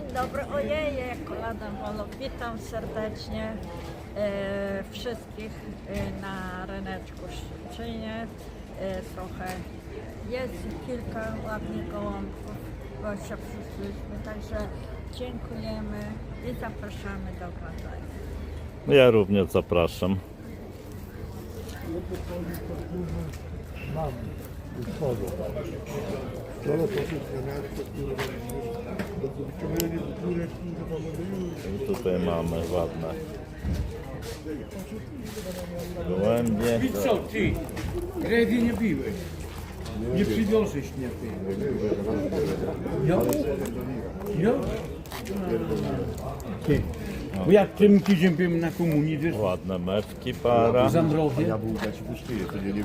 Dzień dobry, ojej, jak kolada Wolo. Witam serdecznie e, wszystkich e, na ryneczku Szczecinie. E, trochę jest kilka ładnych gołąbków, bo się przyszliśmy, także dziękujemy i zapraszamy do oglądania. Ja również zapraszam. Solo modelują. I tutaj mamy ładne gołębie. I co ty? Kredy nie biłeś. Nie przywiozłeś mnie ty. Ja? Ja? Ty. Bo jak tym tydzień byłem na komunii, wiesz, Ładne mewki para. w Ja był dać pustyję, to nie, nie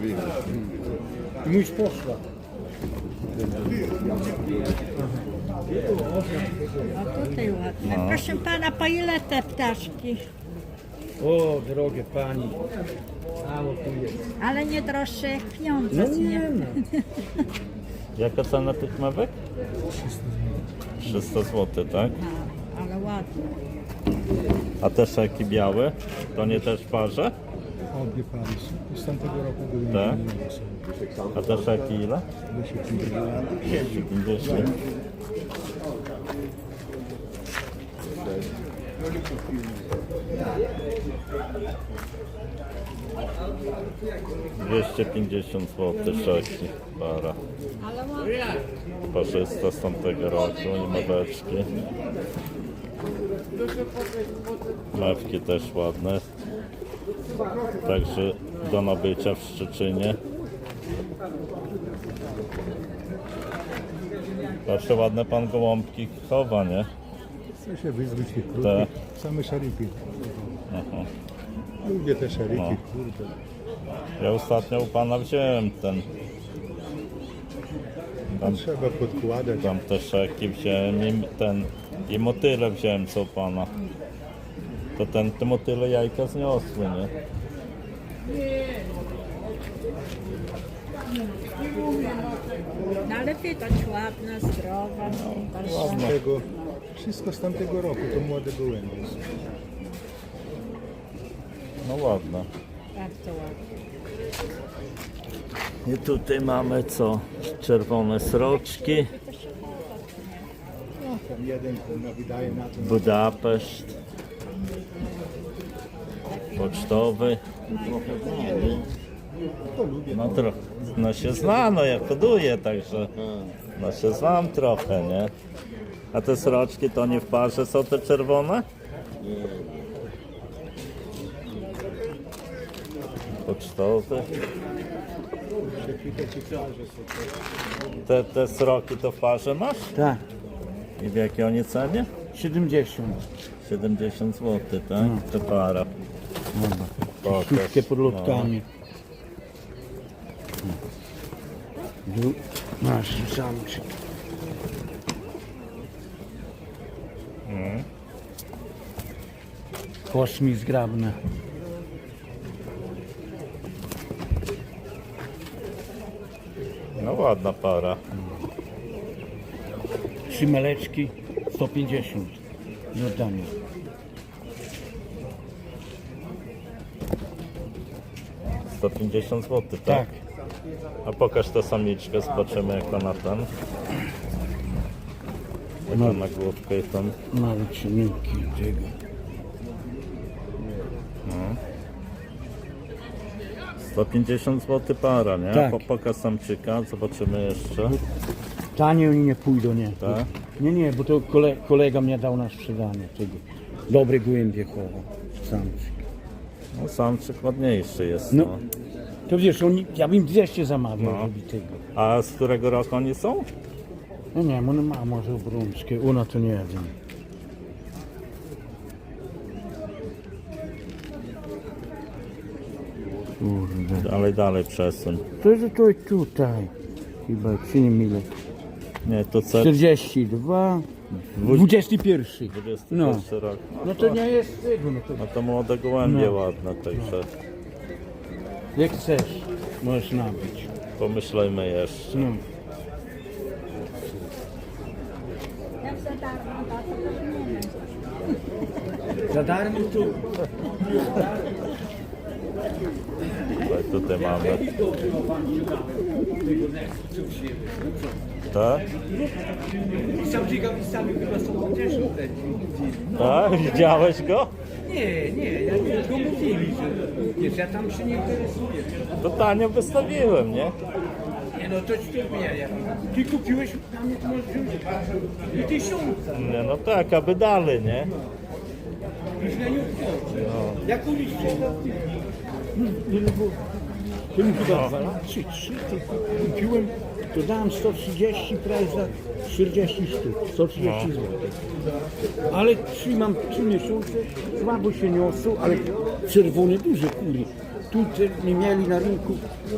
i mój poszła. A tutaj ładne. Proszę pana, po ile te ptaszki? O, drogie pani. Mało tu jest. Ale nie droższe jak pieniądze, No nie? nie no. Jaka cena tych mewek? 300 zł, tak? A, ale ładne. A te szeki białe? To nie też parze? Obie pary są. Z tamtego roku były Tak. są. A te szeki ile? 250. Dwieście pięćdziesiąt zł szeki para. Parzysta z tamtego roku i meweczki. Mewki też ładne. Także do nabycia w Szczecinie. Proszę, ładne pan gołąbki chowa, nie? Chce się wyzbyć tych krótkich. Same szariki. Aha. Lubię te szariki, No. kurde. Ja ostatnio u pana wziąłem ten, Tam trzeba podkładać. tam te szeki wziąłem i ten, i motyle wziąłem co u pana. To ten, te motyle jajka zniosły, nie? No ale widać ładna, zdrowa. Z tamtego, wszystko z tamtego roku, to młode gołębie są. No ładne. Bardzo ładna. I tutaj mamy co? Czerwone sroczki, Tam jeden kurwa wydaje na to. Budapeszt, pocztowy. To lubię. No trochę, no się zna, no ja hoduję, także no się znam trochę, nie? A te sroczki to nie w parze są te czerwone? Pocztowy. Te, te sroki to w parze masz? Tak, I w jakiej oni cenie? 70. 70 zł, tak? To para. To Wszystkie też, pod no. lotkami. Dru- Nasz samczyk. Kosmi zgrabne. No ładna para. Trzy meleczki 150 Jordania. 350 zł, tak? Tak. A pokaż tę samiczkę, zobaczymy jak ona ten. Jak No. ona główkę tam. Mamy cieniki. No. 150 no. zł para, nie? Tak. Po, pokaż samczyka, zobaczymy jeszcze. Tanie oni nie pójdą, nie. Tak? Nie, nie, bo to kole, kolega mnie dał na sprzedanie tego. Dobry głębie chował. Samczyk. No samczyk ładniejszy jest. No. No. To wiesz, oni, ja bym 200 zamawiał, No. tego. A z którego roku oni są? No nie, ona ma może obrączkę, ona to nie wiem. Kurde. Dalej, dalej przesuń. To jest to tutaj. Chyba, czy nie mile. Nie, to C 42, 21. 21 No. rok. No to nie jest tego, no to No to młode gołębie No. ładne, także jak chcesz, możesz nabyć. pomyślejmy jeszcze. No. Jak za Za darmo tu. Oj, tutaj mamy. Tak? I sam ciekawi chyba są cieszą ten film. Tak? Widziałeś go? Nie, nie, ja nie tylko mówili, że wiesz, ja tam się nie interesuję. To tanio wystawiłem, nie? Nie no, to ci to nie, ja. Ty kupiłeś na mnie, to możesz wziąć i tysiąca. Nie, no tak, aby dalej, nie? Źle nie obchodzi. Jak uliczcie, to ty. Nie, no bo... To mi chyba dwa trzy, trzy, kupiłem, to dałem 130 prawie za 40 sztuk, 130 zł. Ale trzymam trzy miesiące, słabo się niosą, ale czerwone duże kury. Tu nie mieli na rynku,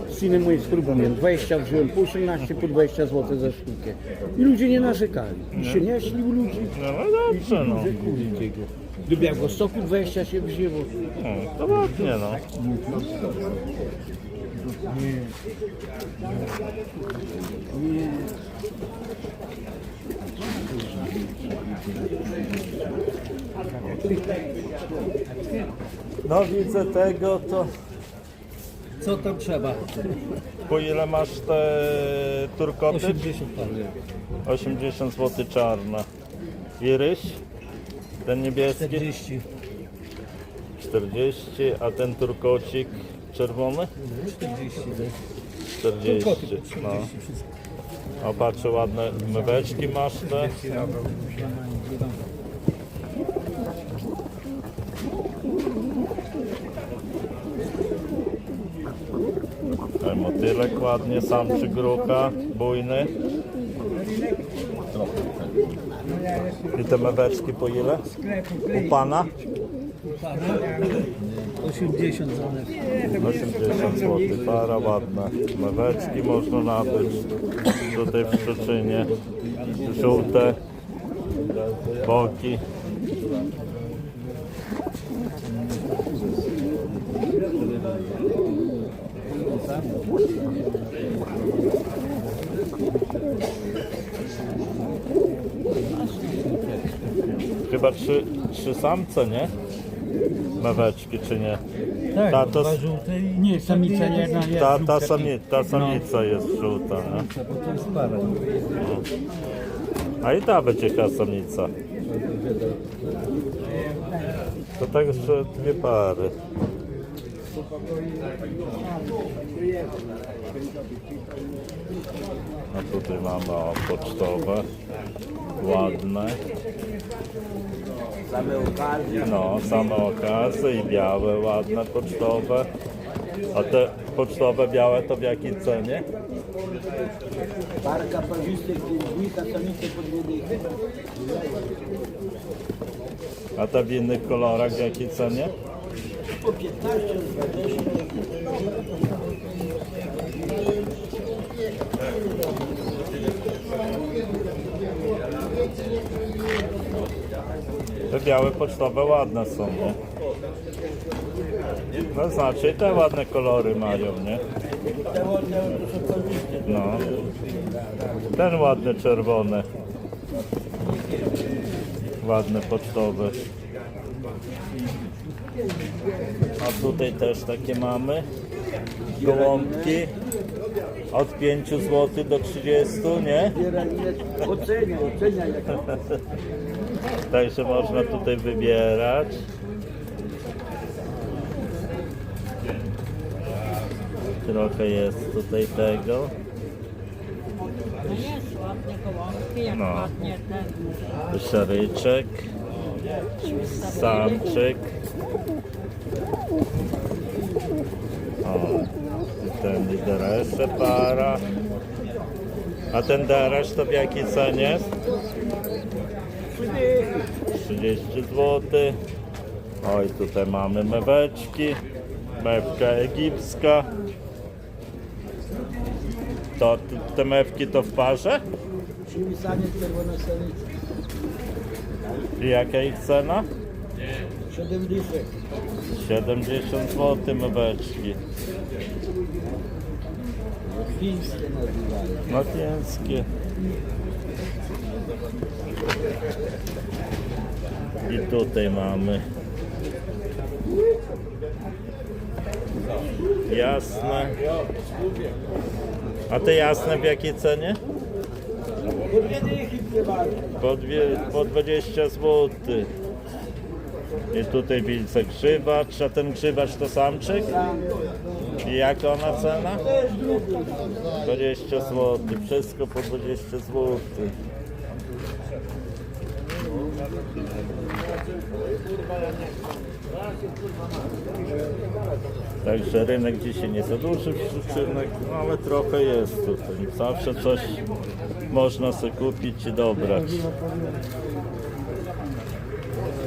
z synem moim spróbuję, 20 wziąłem, po 18, po 20 zł za sztukę. I ludzie nie narzekali. I się nieśli u ludzi. No, no dobrze, no. Duże kury tego. Do Białegostoku 20 się wzięło. Hmm, To ładnie, no. No widzę tego, to Co tam trzeba? po ile masz te turkoty? 80 pan. 80 zł czarna. I ryś? Ten niebieski? 40. 40, a ten turkocik czerwony? 40. 40. No. A patrzę, ładne myweczki masz te. Motylek ładnie, samczy grucha, bujny. I te meweczki po ile? U pana? 80 zł. 80 zł, para ładna. Meweczki można nabyć tutaj w Szczecinie. Żółte, boki. Chyba trzy, trzy samce, nie? Meweczki, czy nie? Tak, Ta, to, dwa żółte i Nie, samica nie jedna, nie. ta, ta, sami, ta samica jest żółta, nie? bo to jest para. A i ta będzie chyba samica. To także dwie pary. A tutaj mamy o, pocztowe, ładne. Same okazje. No, same okazy i białe, ładne pocztowe. A te pocztowe białe to w jakiej cenie? Parka parzystych, dwójka samice po dwie dychy. A te w innych kolorach w jakiej cenie? Po 15, 20. Te białe pocztowe ładne są, nie? No znaczy te ładne kolory mają, nie? No. Ten ładny czerwony. Ładne pocztowe. A tutaj też takie mamy. Gołąbki. Od 5 zł do 30, nie? Oceniaj jak Także można tutaj wybierać. Trochę jest tutaj tego. No jest ładnie gołąbki, jak No. ładnie ten Szaryczek, samczyk. O, i ten i dereszcze para. A ten deresz to w jakiej cenie? 30 zł. Oj, tutaj mamy meweczki. Mewka egipska. To te mewki to w parze? przypisanie czerwona samica. I jaka ich cena? 7 dyszek. 70 zł meweczki. Chińskie. Makińskie. I tutaj mamy jasne. A te jasne w jakiej cenie? Po, dwie, po 20 zł. I tutaj widzę grzybacz, a ten grzybacz to samczyk? I jaka ona cena? 20 zł, wszystko po 20 zł. Także rynek dzisiaj nie za duży przyczynek, no ale trochę jest tutaj. Zawsze coś można sobie kupić i dobrać.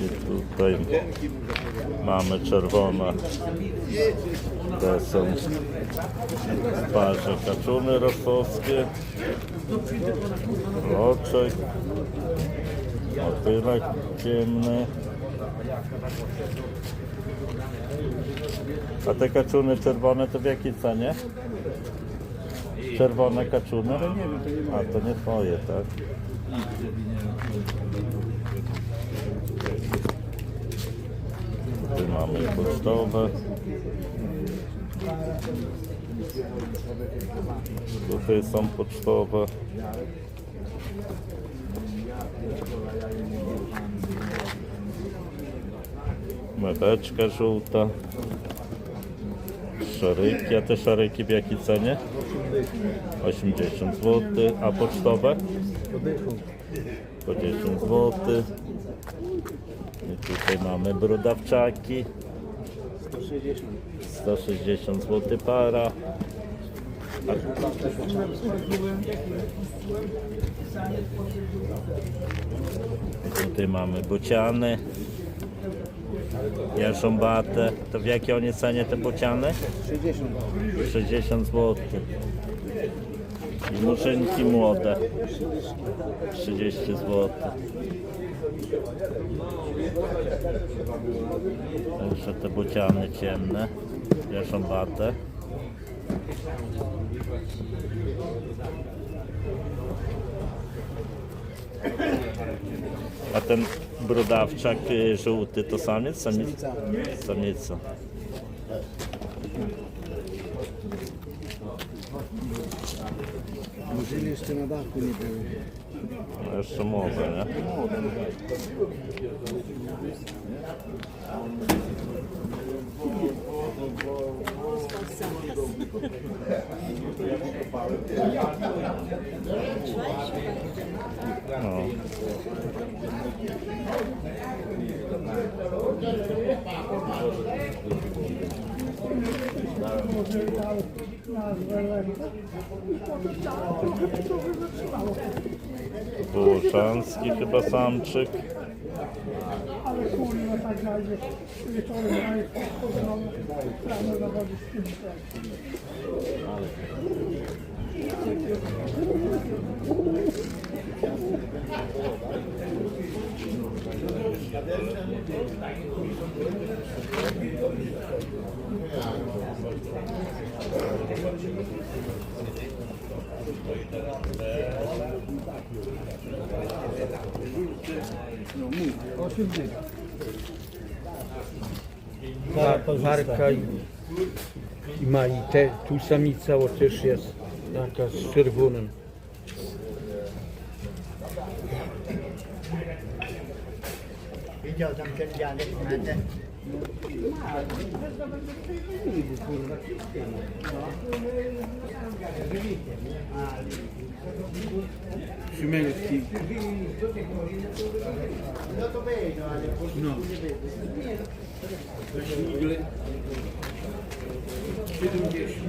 I tutaj mamy czerwone. To są parze kaczuny rostowskie. Roczek. Motylek ciemny. A te kaczuny czerwone to w jakiej cenie? Czerwone kaczuny? A to nie twoje, tak? Tu mamy pocztowe. Tutaj są pocztowe. Meweczka żółta. Szaryki, a te szaryki w jakiej cenie? 80 zł, a pocztowe? Po 10 zł. I tutaj mamy brudawczaki. 160 zł para. A tutaj mamy bociany. Jarząbate. To w jakiej oni cenie te bociany? 60. 60 zł. Muszynki młode. 30 zł. Także te bociany ciemne, jasząbate. A ten brodawczak y, żółty to samiec? Samica. Samica. Murzyny jeszcze na dachu nie były. No jeszcze młode, nie? No. Połuszanski chyba samczyk. Ale kurwa tak znajdzie wieczorem znajdzie poznane rano zawodzić z tym Wa- Warka i, i ma i te, tu samica o, też jest taka z czerwonym. Widział tam ten dziadek na ten. Szymelski. No. Śmigle. 70.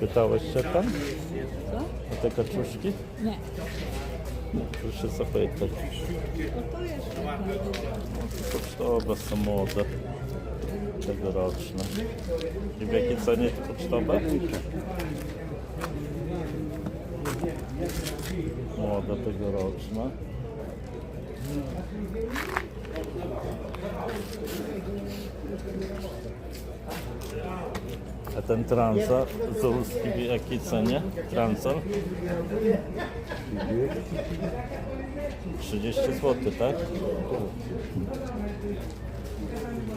Pytałeś się tam? A te kaczuszki? Nie. Się zapytać. Pocztowe są młode. Tegoroczne. I w jakiej cenie te pocztowe? Młode tegoroczne. A ten transa zulski w jakiej cenie? Transal? 30 zł, tak?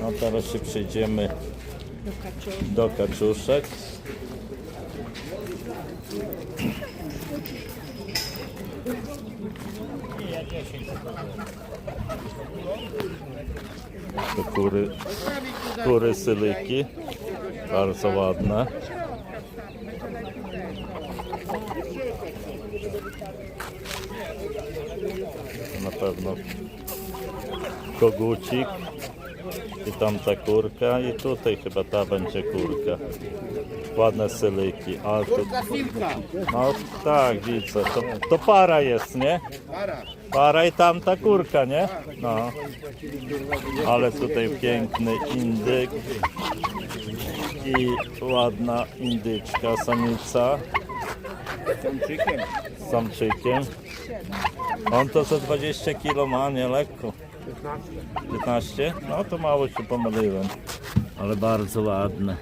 No teraz się przejdziemy do kaczuszek. To kury, kury sylyki, bardzo ładne. Na pewno kogucik i tamta kurka i tutaj chyba ta będzie kurka. Ładne sylyki. A tu... No tak, widzę. To, to para jest, nie? Para i tamta kurka, nie? No. Ale tutaj piękny indyk i ładna indyczka, samica. Z samczykiem. On to za 20 kg ma, nie lekko. 15? No to mało się pomyliłem. Ale bardzo ładne.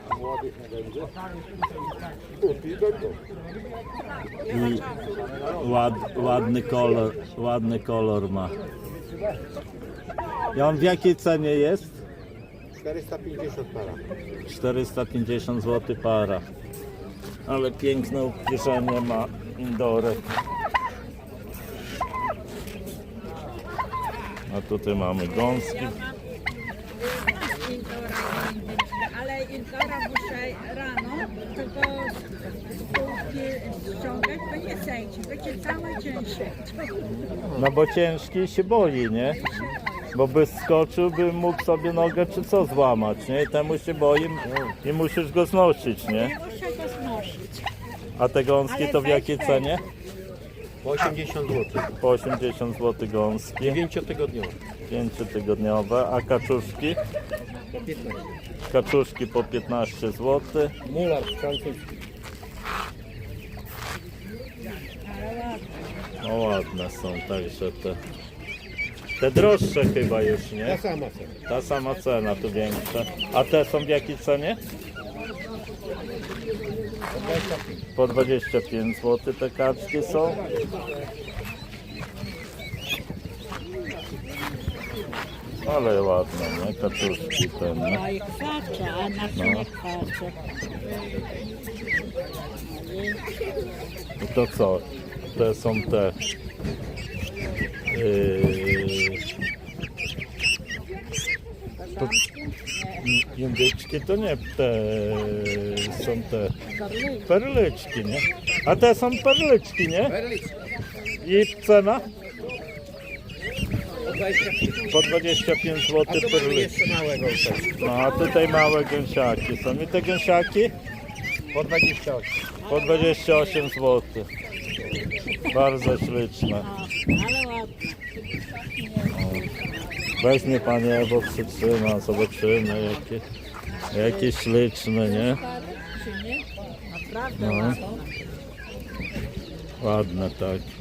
I ład, ładny kolor, ładny kolor ma. I on w jakiej cenie jest? 450 para. 450 zł para. Ale piękne ubierzenie ma Indorek. A tutaj mamy gąski. Ale Indora muszę rano tego spółki bo nie zejdzie, będzie cały dzień szedł. No bo ciężki się boi, nie? Bo by skoczył, by mógł sobie nogę czy co złamać, nie? I temu się boi i musisz go znosić, nie? Nie muszę go znosić. A te gąski to w jakiej cenie? Po 80 zł. Po 80 zł gąski, 9-tygodniowy. 5-tygodniowe, a kaczuszki? Po 15. Kaczuszki po 15 zł. Mular francuski. No ładne są także te. Te droższe chyba już, nie? Ta sama cena. Ta sama cena, tu większa. A te są w jakiej cenie? Po 25 zł te kaczki są. Ale ładne, nie? Kaczuszki ten, nie? No i kwacze, a na co nie kwacze? I to co? Te są te. Yy, to, indyczki to nie te są te perlyczki, nie? A te są perlyczki, nie? I cena? Po 25 zł perlyczki. No a tutaj małe gęsiaki są. I te gęsiaki? Po 28. Po 28 zł. Bardzo śliczne. Ale ładnie. Weźmie Pani Ewo, przytrzyma, zobaczymy jakie, jakie śliczne, nie? Naprawdę No. ładnie. Ładne tak.